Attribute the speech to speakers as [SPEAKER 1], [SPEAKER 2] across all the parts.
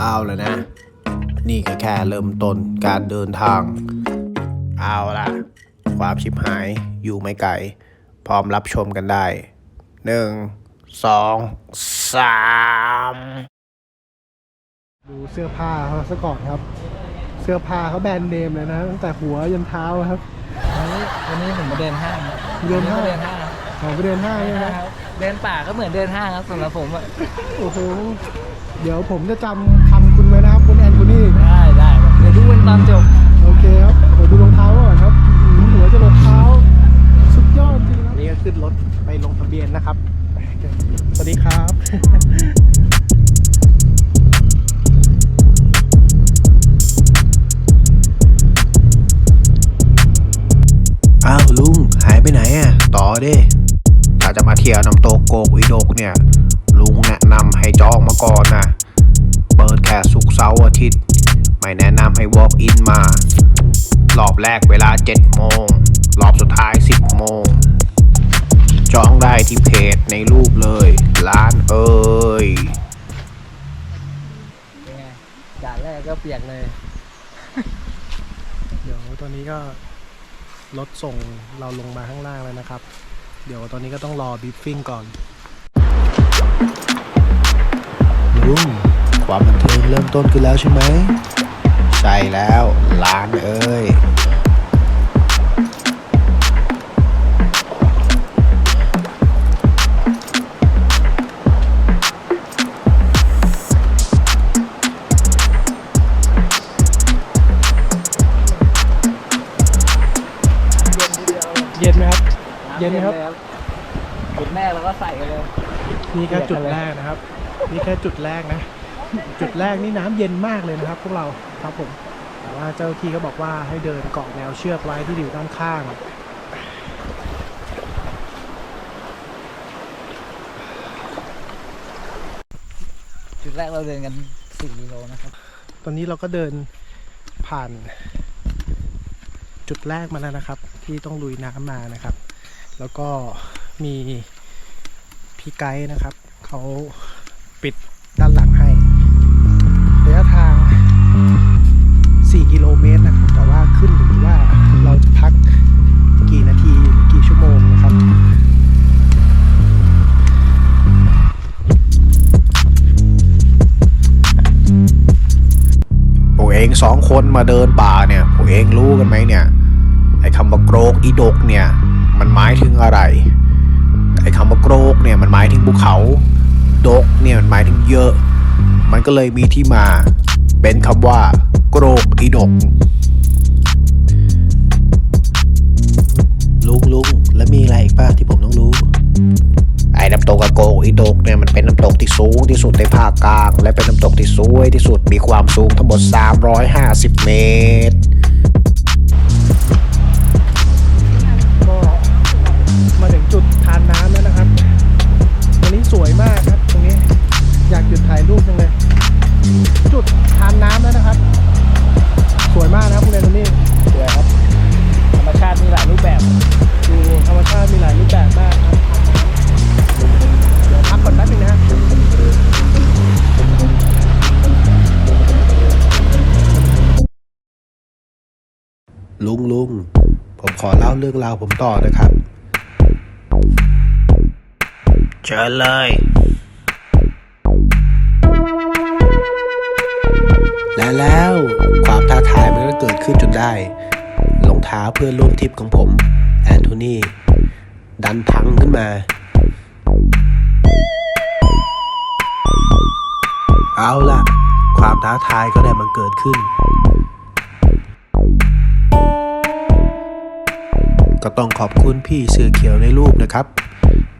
[SPEAKER 1] เอาแล้วนะ นี่ก็แค่เริ่มต้นการเดินทาง เอาล่ะความชิบหายอยู่ไม่ไกล พร้อมรับชมกันได้หนึ่งสองสาม
[SPEAKER 2] ดูเสื้อผ้าเขาซะก่อนครับ เสื้อผ้าเขาแบรนด์เนมเลยนะตั้งแต่หัวยันเท้าครับ
[SPEAKER 3] วันนี้ผมมาเดินห้างครับ
[SPEAKER 2] เดินห้าง
[SPEAKER 3] วัเดินห้างครับ
[SPEAKER 2] ออกไปเดินห้างใช่ไหม
[SPEAKER 3] ครับเดินป่าก็เหมือนเดินห้างครับสำหรับผมอะ
[SPEAKER 2] โอ้โห เดี๋ยวผมจะจำคำคุณไว้นะครับคุณแอนคุณนี่
[SPEAKER 3] ได้ได้เดี๋ยวดูกันตอนจบ
[SPEAKER 2] โอเคครับเดี๋ยวดูรองเท้าก่อนครับอื้อหือหัวจะรองเท้า สุดยอดจริงครับนี่ก็ขึ้นรถไปลงทะเบียนนะครับ สวัสดีครับ
[SPEAKER 1] อ้าวลุงหายไปไหนอะ ต่อดิถ้าจะมาเที่ยวน้ำตกโกกอีดกเนี่ย ลุงแนะนำให้จองมาก่อนนะ เปิดแค่สุกร์เสาร์อาทิตย์ ไม่แนะนำให้ walk in มา รอบแรกเวลา 7 โมง รอบสุดท้าย 10 โมง จองได้ที่เพจในรูปเลย ร้านเอ่ย
[SPEAKER 3] เป็นไงด่านแรกก็เปียกเลย
[SPEAKER 2] เดี๋ยวตอนนี้ก็รถส่งเราลงมาข้างล่างแล้วนะครับ เดี๋ยวตอนนี้ก็ต้องรอบีฟฟิ้งก่อน
[SPEAKER 1] ลุงความบันเทิงเริ่มต้นขึ้นแล้วใช่ไหม ใช่แล้วร้านเอ่ย
[SPEAKER 2] เย็นไหมครับ เย็นไหมครับ
[SPEAKER 3] จุดแรกเราก็ใส่กันเลย
[SPEAKER 2] นี่แค่จุดแรกนะครับ นี่แค่จุดแรกนะ จุดแรกนี่น้ำเย็นมากเลยนะครับ พวกเราครับผมแต่ว่าเจ้าหน้าที่ก็บอกว่าให้เดินเกาะแนวเชือกไว้ที่อยู่ด้านข้าง
[SPEAKER 3] จุดแรกเราเดินกัน4กิโลนะครับ
[SPEAKER 2] ตอนนี้เราก็เดินผ่านจุดแรกมาแล้วนะครับ ที่ต้องลุยน้ำมานะครับ แล้วก็มีพี่ไกด์นะครับเขา ปิดด้านหลังให้ระยะทาง 4 กิโลเมตรนะครับ แต่ว่าขึ้นอยู่ว่าเราจะพักกี่นาทีหรือกี่ชั่วโมงนะครับ
[SPEAKER 1] พวกเองสองคนมาเดินป่าเนี่ยพวกเองรู้กันไหมเนี่ยไอ้คำว่าโกรกอีดกเนี่ย มันหมายถึงอะไร เยอะ มันก็เลยมีที่มา เป็นคำว่า โกรกอีดก ลุงลุงแล้วมีอะไรอีกป่ะที่ผมต้องรู้ ไอ้น้ำตกกะโกกอีโดกเนี่ยมันเป็นน้ำตกที่สูงที่สุดในภาคกลาง และเป็นน้ำตกที่สวยที่สุดมีความสูงทั้งหมด 350 เมตร
[SPEAKER 2] งลุง
[SPEAKER 1] ผมขอเล่าเรื่องราวผมต่อนะครับ เชิญเลย และแล้วความท้าทายมันก็เกิดขึ้นจนได้รองเท้าเพื่อนร่วมทริปของผม แอนโทนีดันพังขึ้นมา เอาล่ะ ความท้าทายก็ได้มันเกิดขึ้น ก็ต้องขอบคุณพี่เสือเขียวในรูปนะครับ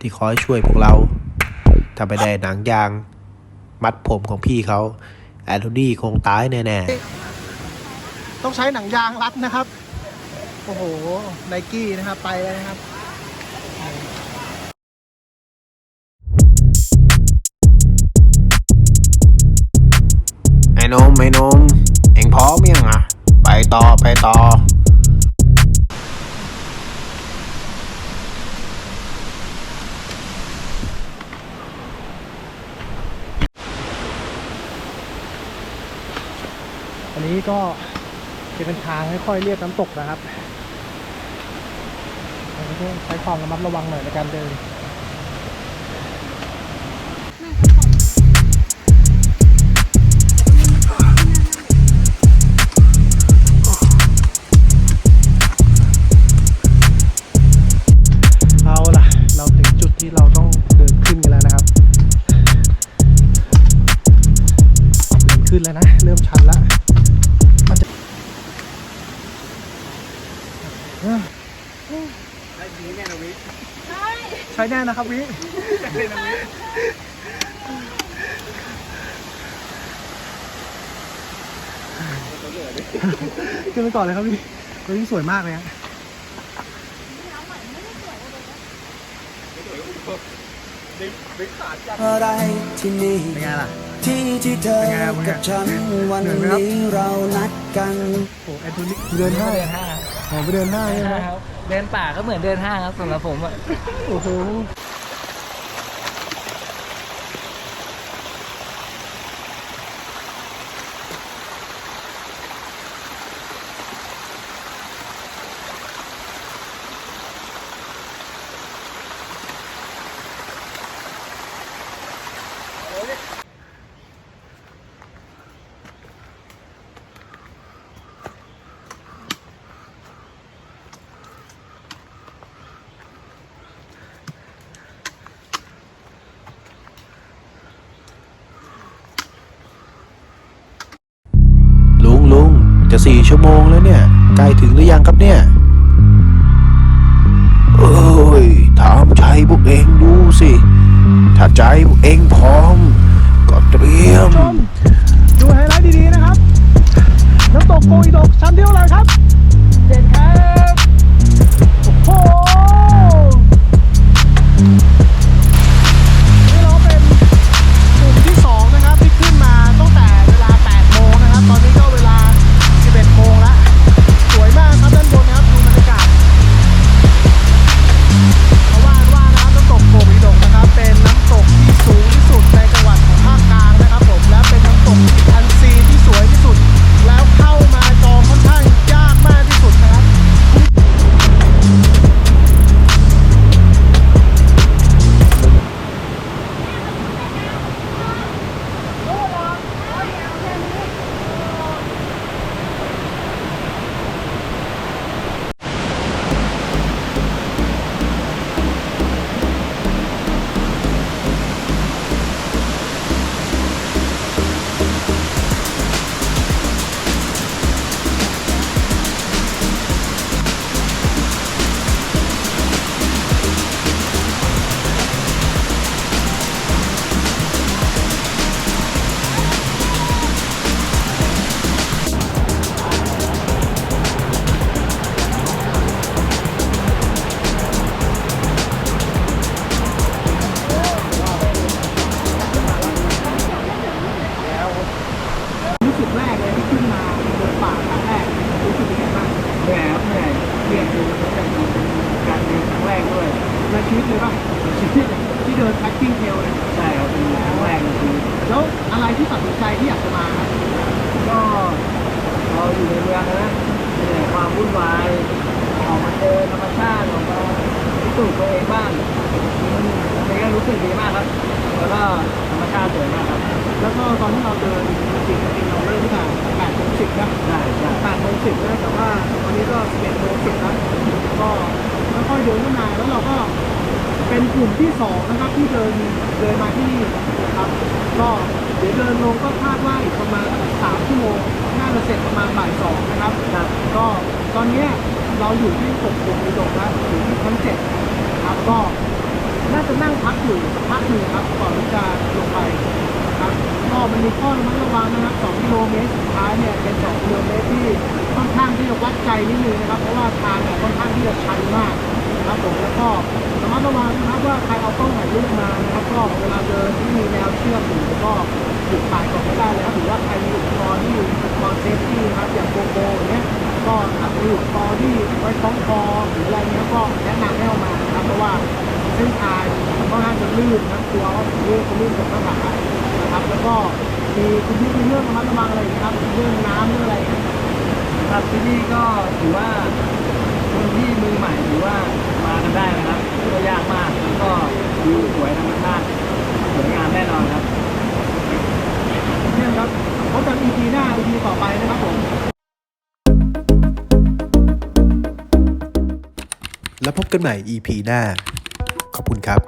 [SPEAKER 1] ที่คอยช่วยพวกเราถ้าไม่ได้หนังยาง มัดผมของพี่เขาแอนโทนีคงตายแน่
[SPEAKER 2] ต้องใช้หนังยางรัดนะครับ โอ้โห ไนกี้นะครับ ไปแล้วนะครับ
[SPEAKER 1] ๆไอ้นมไอ้นม เอ็งพร้อมยังอะ ไปต่อไปต่อ
[SPEAKER 2] นี้ก็จะเป็นทางค่อยๆเรียบน้ำตกนะครับต้องใช้ความระมัดระวังหน่อยในการเดินเอาละเราถึงจุดที่เราต้องเดินขึ้นแล้วนะครับเดินขึ้นแล้วนะ เริ่มชันแล้ว มันจะ ใช้แน่นะครับวิขึ้นไปก่อนเลยครับพี่ตัวนี้สวยมากเลยฮะ
[SPEAKER 4] อะไรที่นี่
[SPEAKER 2] เป็นไงล่ะ
[SPEAKER 4] ที่ที่เธอ
[SPEAKER 2] เป็นไงมึงอะ
[SPEAKER 4] กับฉันวัน
[SPEAKER 2] เหนื่อยไหมครับ
[SPEAKER 4] นี้เรานัดกัน
[SPEAKER 2] โอ้แอนโทนีเดินห้าง
[SPEAKER 3] เดินห้าง
[SPEAKER 2] อ๋อไปเดินห้างใช่ไหม
[SPEAKER 3] ครับ เดินป่าก็เหมือนเดินห้างครับสำหรับผมอะ
[SPEAKER 2] โอ้โห
[SPEAKER 1] ลุงลุงจะสี่ ชั่วโมงแล้วเนี่ยใกล้ถึงหรือยังครับเนี่ย เอ้ยถามใจพวกเองดูสิ ถ้าใจพวกเองพร้อม ก็เตรียม
[SPEAKER 2] ชมดูไฮไลท์ดีๆนะครับ น้ำตกโกอิดกชั้นที่เท่าไรครับ
[SPEAKER 3] เด่นครับ
[SPEAKER 2] วามวุ่นวายออกมาเจอ
[SPEAKER 3] ธรรมชาติออกมาพิสูจน์ตัวเองบ้างมันนี่ก็รู้สึกดีมากครับ แล้วก็ธรรมชาติสวยมากครับ
[SPEAKER 2] แล้วก็ตอนที่เราเดินจริงๆเราเริ่มตั้งแต่แปดโมงสิบนะ
[SPEAKER 3] ใช่ใช่
[SPEAKER 2] แปดโมงสิบนะแต่ว่าวันนี้ก็สิบเอ็ดโมงสิบแล้วก็ค่อยๆเดินขึ้นมาแล้วเราก็ เป็นกลุ่มที่สองนะครับที่เดินเดินมาที่นี่นะครับ ก็เดี๋ยวเดินลงก็คาดว่าอีกประมาณสามชั่วโมงน่าจะเสร็จประมาณบ่ายสองนะครับ
[SPEAKER 3] ครับ
[SPEAKER 2] ก็ตอนเนี้ยเราอยู่ที่กบกบอุดมแล้วอยู่ที่ชั้นเจ็ดครับก็น่าจะนั่งพักอยู่สักพักหนึ่งครับก่อนที่จะลงไปนะครับก็มันมีข้อระมัดระวังนะครับ2กิโลเมตรสุดท้ายเนี่ยเป็น2กิโลเมตรที่ค่อนข้างที่จะวัดใจนิดนึงนะครับ เพราะว่าทางเนี่ยค่อนข้างที่จะชันมากับผมแล้วก็สามารถระวังนะครับว่าใครเอากล้องถ่ายรูปมานะครับก็เวลาเดินที่มีแนวเชือกอยู่ก็ถูกปายก่อนไม่ได้แล้วหรือว่าใครมีอุปกรณ์ที่อยู่อุปกเซฟตี้ครับอย่างโกโบเนี้ยก็อาจจะอุปกรณ์ที่ไว้คล้องคอหรืออะไรเงี้ยก็แนะนำให้เอามานะครับเพราะว่าเส้นทางก็น่าจะลื่นนะกลัวว่าลื่นลื่นตกหน้าผานะครับแล้วก็
[SPEAKER 3] มีคุณพี่มีเรื่องระมัดระวังอะไรนะครับเรื่องน้ำเรื่องอะไรครับที่นี่ก็ถือว่าคนที่มือใหม่หรือว่า
[SPEAKER 1] แล้วพบกันใหม่ EP หน้า ขอบคุณครับ